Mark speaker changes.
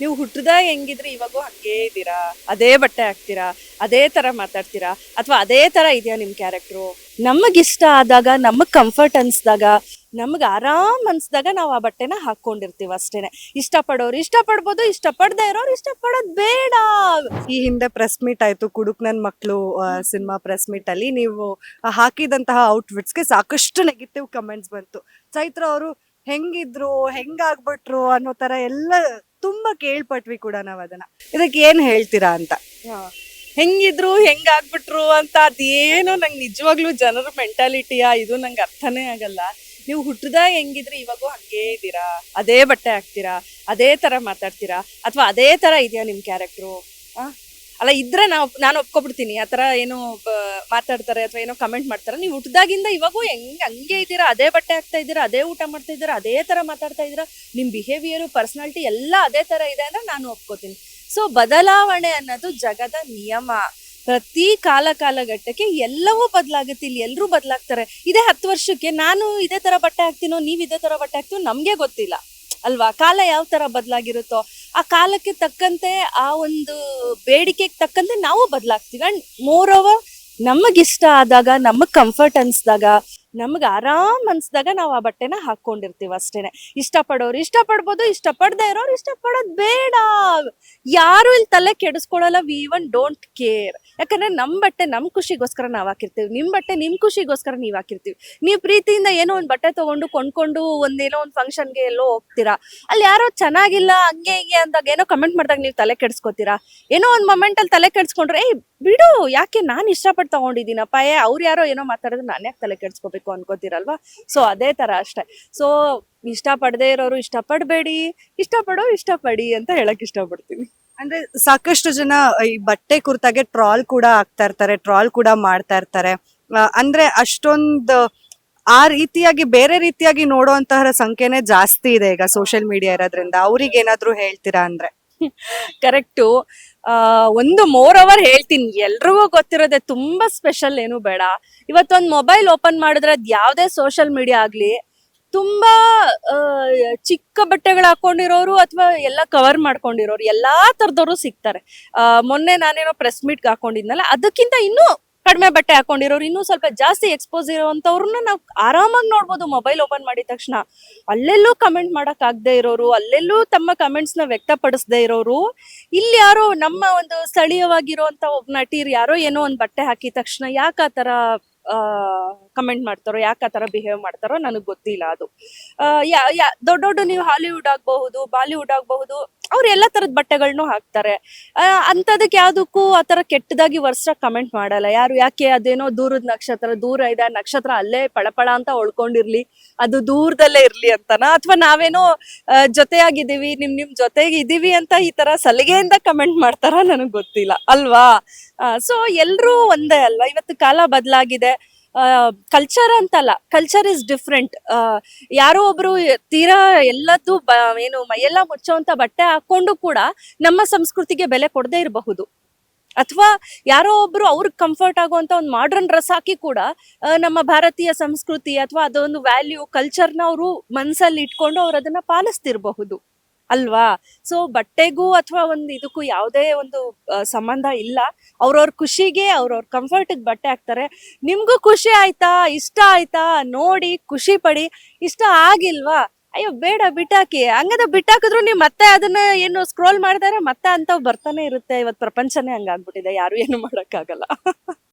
Speaker 1: ನೀವು ಹುಟ್ಟದಾಗ ಹೆಂಗಿದ್ರೆ? ಇವಾಗೂ ಹಂಗೇ ಇದ್ದೀರಾ? ಅದೇ ಬಟ್ಟೆ ಹಾಕ್ತೀರಾ? ಅದೇ ತರ ಮಾತಾಡ್ತೀರಾ? ಅಥವಾ ಅದೇ ತರ ಇದೆಯಾ ನಿಮ್ ಕ್ಯಾರೆಕ್ಟ್ರು ನಮಗಿಷ್ಟ ಆದಾಗ, ನಮಗ್ ಕಂಫರ್ಟ್ ಅನ್ಸ್ದಾಗ, ನಮ್ಗೆ ಆರಾಮ್ ಅನ್ಸ್ದಾಗ ನಾವು ಆ ಬಟ್ಟೆನ ಹಾಕೊಂಡಿರ್ತೀವಿ ಅಷ್ಟೇನೆ. ಇಷ್ಟಪಡೋರು ಇಷ್ಟಪಡ್ಬೋದು, ಇಷ್ಟಪಡದೇ ಇರೋರು ಇಷ್ಟಪಡೋದ್ ಬೇಡ.
Speaker 2: ಈ ಹಿಂದೆ ಪ್ರೆಸ್ ಮೀಟ್ ಆಯ್ತು, ಕುಡುಕ್ ನನ್ ಮಕ್ಳು ಸಿನಿಮಾ ಪ್ರೆಸ್ ಮೀಟ್ ಅಲ್ಲಿ ನೀವು ಹಾಕಿದಂತಹ ಹಾಕಿದಂತಹ ಔಟ್ಫಿಟ್ಸ್ಗೆ ಸಾಕಷ್ಟು ನೆಗೆಟಿವ್ ಕಮೆಂಟ್ಸ್ ಬಂತು. ಚೈತ್ರ ಅವರು, ಹೆಂಗಿದ್ರು? ಹೆಂಗಾಗ್ಬಿಟ್ರು ಅನ್ನೋ ತರ ಎಲ್ಲ ತುಂಬಾ ಕೇಳ್ಪಟ್ವಿ ಕೂಡ ನಾವ್ ಅದನ್ನ ಇದಕ್ಕೆ ಏನ್ ಹೇಳ್ತೀರಾ ಅಂತ?
Speaker 1: ಹೆಂಗಿದ್ರು ಹೆಂಗಾಗ್ಬಿಟ್ರು ಅಂತ ಅದೇನು ನಂಗೆ ನಿಜವಾಗ್ಲೂ ಜನರ ಮೆಂಟಾಲಿಟಿಯಾ ಇದು ನಂಗೆ ಅರ್ಥನೇ ಆಗಲ್ಲ. ನೀವು ಹುಟ್ಟದಾಗ ಹೆಂಗಿದ್ರೆ ಇವಾಗೂ ಹಂಗೇ ಇದ್ದೀರಾ? ಅದೇ ಬಟ್ಟೆ ಹಾಕ್ತೀರಾ? ಅದೇ ತರ ಮಾತಾಡ್ತೀರಾ? ಅಥವಾ ಅದೇ ತರ ಇದೆಯಾ ನಿಮ್ ಕ್ಯಾರೆಕ್ಟ್ರು? ಅಲ್ಲ, ಇದ್ರೆ ನಾವು, ನಾನು ಒಪ್ಕೊಬಿಡ್ತೀನಿ. ಆ ಥರ ಏನೋ ಮಾತಾಡ್ತಾರೆ ಅಥವಾ ಏನೋ ಕಮೆಂಟ್ ಮಾಡ್ತಾರೆ. ನೀವು ಹುಟ್ಟದಾಗಿಂದ ಇವಾಗೂ ಹೆಂಗ್, ಹಂಗೆ ಇದ್ದೀರಾ? ಅದೇ ಬಟ್ಟೆ ಹಾಕ್ತಾ ಇದ್ದೀರಾ? ಅದೇ ಊಟ ಮಾಡ್ತಾ ಇದ್ದೀರಾ? ಅದೇ ತರ ಮಾತಾಡ್ತಾ ಇದ್ದೀರಾ? ನಿಮ್ಮ ಬಿಹೇವಿಯರು ಪರ್ಸನಾಲಿಟಿ ಎಲ್ಲ ಅದೇ ತರ ಇದೆ ಅಂದ್ರೆ ನಾನು ಒಪ್ಕೋತೀನಿ. ಸೊ ಬದಲಾವಣೆ ಅನ್ನೋದು ಜಗದ ನಿಯಮ. ಪ್ರತಿ ಕಾಲ ಕಾಲಘಟ್ಟಕ್ಕೆ ಎಲ್ಲವೂ ಬದಲಾಗುತ್ತೆ. ಇಲ್ಲಿ ಎಲ್ಲರೂ ಬದಲಾಗ್ತಾರೆ. ಇದೇ ಹತ್ತು ವರ್ಷಕ್ಕೆ ನಾನು ಇದೇ ತರ ಬಟ್ಟೆ ಹಾಕ್ತೀನೋ, ನೀವು ಇದೇ ತರ ಬಟ್ಟೆ ಹಾಕ್ತೀನೋ, ನಮಗೆ ಗೊತ್ತಿಲ್ಲ. ಅಲ್ವಾ? ಕಾಲ ಯಾವ ತರ ಬದಲಾಗಿರುತ್ತೋ, ಆ ಕಾಲಕ್ಕೆ ತಕ್ಕಂತೆ, ಆ ಒಂದು ಬೇಡಿಕೆಗೆ ತಕ್ಕಂತೆ ನಾವು ಬದಲಾಗ್ತೀವಿ. ಅಂಡ್ ಮೋರ್ ಓವರ್ ನಮಗಿಷ್ಟ ಆದಾಗ ನಮಗೆ ಕಂಫರ್ಟ್ ಅನ್ಸ್ದಾಗ ನಮ್ಗೆ ಆರಾಮ್ ಅನ್ಸ್ದಾಗ ನಾವು ಆ ಬಟ್ಟೆನ ಹಾಕೊಂಡಿರ್ತೀವಿ ಅಷ್ಟೇನೆ. ಇಷ್ಟಪಡೋರು ಇಷ್ಟಪಡ್ಬೋದು, ಇಷ್ಟಪಡದೇ ಇರೋರು ಇಷ್ಟಪಡೋದ್ ಬೇಡ. ಯಾರು ಇಲ್ಲಿ ತಲೆ ಕೆಡಿಸ್ಕೊಳಲ್ಲ ವಿ ಇವನ್ ಡೋಂಟ್ ಕೇರ್ ಯಾಕಂದ್ರೆ ನಮ್ ಬಟ್ಟೆ ನಮ್ ಖುಷಿಗೋಸ್ಕರ ನಾವ್ ಹಾಕಿರ್ತೀವಿ. ನಿಮ್ ಬಟ್ಟೆ ನಿಮ್ ಖುಷಿಗೋಸ್ಕರ ನೀವ್ ಹಾಕಿರ್ತೀವಿ. ನೀವು ಪ್ರೀತಿಯಿಂದ ಏನೋ ಒಂದ್ ಬಟ್ಟೆ ತಗೊಂಡು ಕೊಂಡ್ಕೊಂಡು ಒಂದೇನೋ ಒಂದ್ ಫಂಕ್ಷನ್ಗೆ ಎಲ್ಲೋ ಹೋಗ್ತೀರಾ? ಅಲ್ಲಿ ಯಾರೋ ಚೆನ್ನಾಗಿಲ್ಲ, ಹಂಗೆ ಹಿಂಗೆ ಅಂದಾಗ ಏನೋ ಕಮೆಂಟ್ ಮಾಡಿದಾಗ ನೀವು ತಲೆ ಕೆಡಿಸ್ಕೊತೀರಾ? ಏನೋ ಒಂದ್ ಮೊಮೆಂಟ್ ಅಲ್ಲಿ ತಲೆ ಕೆಡಿಸ್ಕೊಂಡ್ರೆ ಬಿಡು ಯಾಕೆ ನಾನು ಇಷ್ಟಪಟ್ಟು ತಗೊಂಡಿದ್ದೀನಪ್ಪ? ಏ ಅವ್ರು ಯಾರೋ ಏನೋ ಮಾತಾಡಿದ್ರೆ ನಾನು ಯಾಕೆ ತಲೆ ಕೆಡ್ಸ್ಕೋಬೇಕು ಅನ್ಕೋತೀರಲ್ವಾ? ಸೊ ಅದೇ ತರ ಅಷ್ಟೇ. ಸೊ ಇಷ್ಟಪಡದೇ ಇರೋರು ಇಷ್ಟಪಡಬೇಡಿ ಇಷ್ಟಪಡೋ ಇಷ್ಟಪಡಿ ಅಂತ ಹೇಳಕ್ ಇಷ್ಟಪಡ್ತೀನಿ.
Speaker 2: ಅಂದ್ರೆ ಸಾಕಷ್ಟು ಜನ ಈ ಬಟ್ಟೆ ಕುರ್ತಾಗೆ ಟ್ರಾಲ್ ಕೂಡ ಆಗ್ತಾ ಇರ್ತಾರೆ ಟ್ರಾಲ್ ಕೂಡ ಮಾಡ್ತಾ ಇರ್ತಾರೆ. ಅಂದ್ರೆ ಅಷ್ಟೊಂದು ಆ ರೀತಿಯಾಗಿ ಬೇರೆ ರೀತಿಯಾಗಿ ನೋಡುವಂತಹ ಸಂಖ್ಯೆನೆ ಜಾಸ್ತಿ ಇದೆ ಈಗ ಸೋಷಿಯಲ್ ಮೀಡಿಯಾ ಇರೋದ್ರಿಂದ. ಅವ್ರಿಗೆ ಏನಾದ್ರು ಹೇಳ್ತೀರಾ ಅಂದ್ರೆ?
Speaker 1: ಕರೆಕ್ಟು ಒಂದು ಮೋರ್ ಅವರ್ ಹೇಳ್ತೀನಿ. ಎಲ್ರಿಗೂ ಗೊತ್ತಿರೋದೆ ತುಂಬಾ ಸ್ಪೆಷಲ್ ಏನು ಬೇಡ. ಇವತ್ತೊಂದು ಮೊಬೈಲ್ ಓಪನ್ ಮಾಡಿದ್ರೆ ಅದ್ ಯಾವ್ದೇ ಸೋಷಿಯಲ್ ಮೀಡಿಯಾ ಆಗ್ಲಿ, ತುಂಬಾ ಚಿಕ್ಕ ಬಟ್ಟೆಗಳು ಹಾಕೊಂಡಿರೋರು ಅಥವಾ ಎಲ್ಲ ಕವರ್ ಮಾಡ್ಕೊಂಡಿರೋರು, ಎಲ್ಲಾ ತರದವರು ಸಿಗ್ತಾರೆ. ಮೊನ್ನೆ ನಾನೇನೋ ಪ್ರೆಸ್ ಮೀಟ್ ಹಾಕೊಂಡಿದ್ನಲ್ಲ, ಅದಕ್ಕಿಂತ ಇನ್ನೂ ಕಡಿಮೆ ಬಟ್ಟೆ ಹಾಕೊಂಡಿರೋರು, ಇನ್ನೂ ಸ್ವಲ್ಪ ಜಾಸ್ತಿ ಎಕ್ಸ್ಪೋಸ್ ಇರೋವಂಥವ್ರನ್ನ ನಾವು ಆರಾಮಾಗಿ ನೋಡ್ಬೋದು ಮೊಬೈಲ್ ಓಪನ್ ಮಾಡಿದ ತಕ್ಷಣ. ಅಲ್ಲೆಲ್ಲೂ ಕಮೆಂಟ್ ಮಾಡಕ್ ಆಗದೆ ಇರೋರು, ಅಲ್ಲೆಲ್ಲೂ ತಮ್ಮ ಕಮೆಂಟ್ಸ್ನ ವ್ಯಕ್ತಪಡಿಸದೆ ಇರೋರು. ಇಲ್ಲಿ ಯಾರೋ ನಮ್ಮ ಒಂದು ಸ್ಥಳೀಯವಾಗಿರುವಂತ ಒಬ್ಬ ನಟೀರ್ ಯಾರೋ ಏನೋ ಒಂದು ಬಟ್ಟೆ ಹಾಕಿದ ತಕ್ಷಣ ಯಾಕ ಆ ತರ ಕಮೆಂಟ್ ಮಾಡ್ತಾರೋ, ಯಾಕೆ ಆ ಬಿಹೇವ್ ಮಾಡ್ತಾರೋ ನನಗೆ ಗೊತ್ತಿಲ್ಲ ಅದು. ಯಾ- ದೊಡ್ಡ ದೊಡ್ಡ ನೀವು ಹಾಲಿವುಡ್ ಆಗಬಹುದು, ಬಾಲಿವುಡ್ ಆಗಬಹುದು ಅವ್ರು ಎಲ್ಲ ತರದ ಬಟ್ಟೆಗಳ್ನು ಹಾಕ್ತಾರೆ. ಆ, ಅಂಥದಕ್ಕೆ ಯಾವ್ದಕ್ಕೂ ಆ ತರ ಕೆಟ್ಟದಾಗಿ ವರ್ಷ ಕಮೆಂಟ್ ಮಾಡಲ್ಲ. ಯಾರು ಯಾಕೆ ಅದೇನೋ ದೂರದ ನಕ್ಷತ್ರ ದೂರ ಇದೆ ನಕ್ಷತ್ರ ಅಲ್ಲೇ ಪಳಪಳ ಅಂತ ಉಳ್ಕೊಂಡಿರ್ಲಿ ಅದು ದೂರದಲ್ಲೇ ಇರ್ಲಿ ಅಂತನ? ಅಥವಾ ನಾವೇನೋ ಜೊತೆಯಾಗಿದ್ದೀವಿ ನಿಮ್ ನಿಮ್ ಜೊತೆಗೆ ಇದೀವಿ ಅಂತ ಈ ತರ ಸಲಿಗೆಯಿಂದ ಕಮೆಂಟ್ ಮಾಡ್ತಾರ ನನಗ್ ಗೊತ್ತಿಲ್ಲ. ಅಲ್ವಾ? ಸೊ ಎಲ್ರೂ ಒಂದೇ ಅಲ್ವಾ? ಇವತ್ತು ಕಾಲ ಬದಲಾಗಿದೆ. ಕಲ್ಚರ್ ಅಂತಲ್ಲ ಕಲ್ಚರ್ ಇಸ್ ಡಿಫ್ರೆಂಟ್ ಯಾರೋ ಒಬ್ರು ತೀರಾ ಎಲ್ಲದ್ದು ಬ, ಏನು ಮೈಯೆಲ್ಲ ಮುಚ್ಚೋಂತ ಬಟ್ಟೆ ಹಾಕೊಂಡು ಕೂಡ ನಮ್ಮ ಸಂಸ್ಕೃತಿಗೆ ಬೆಲೆ ಕೊಡದೇ ಇರಬಹುದು. ಅಥವಾ ಯಾರೋ ಒಬ್ರು ಅವ್ರಿಗೆ ಕಂಫರ್ಟ್ ಆಗುವಂತ ಒಂದು ಮಾಡ್ರನ್ ಡ್ರೆಸ್ ಹಾಕಿ ಕೂಡ ನಮ್ಮ ಭಾರತೀಯ ಸಂಸ್ಕೃತಿ ಅಥವಾ ಅದೊಂದು ವ್ಯಾಲ್ಯೂ ಕಲ್ಚರ್ನ ಅವರು ಮನಸ್ಸಲ್ಲಿ ಇಟ್ಕೊಂಡು ಅವ್ರು ಅದನ್ನ ಪಾಲಿಸ್ತಿರ್ಬಹುದು. ಅಲ್ವಾ? ಸೊ ಬಟ್ಟೆಗೂ ಅಥವಾ ಒಂದು ಇದಕ್ಕೂ ಯಾವುದೇ ಒಂದು ಸಂಬಂಧ ಇಲ್ಲ. ಅವ್ರವ್ರ ಖುಷಿಗೆ ಅವ್ರವ್ರ ಕಂಫರ್ಟ್ ಬಟ್ಟೆ ಹಾಕ್ತಾರೆ. ನಿಮ್ಗೂ ಖುಷಿ ಆಯ್ತಾ? ಇಷ್ಟ ಆಯ್ತಾ? ನೋಡಿ, ಖುಷಿ ಪಡಿ. ಇಷ್ಟ ಆಗಿಲ್ವಾ? ಅಯ್ಯೋ, ಬೇಡ, ಬಿಟ್ಟಾಕಿ. ಹಂಗದ ಬಿಟ್ಟಾಕಿದ್ರು ನೀವು ಮತ್ತೆ ಅದನ್ನ ಏನು ಸ್ಕ್ರೋಲ್ ಮಾಡಿದಾರೆ ಮತ್ತೆ ಅಂತವ್ ಬರ್ತಾನೆ ಇರುತ್ತೆ. ಇವತ್ತು ಪ್ರಪಂಚನೇ ಹಂಗಾಗ್ಬಿಟ್ಟಿದೆ. ಯಾರು ಏನು ಮಾಡಕ್ಕಾಗಲ್ಲ.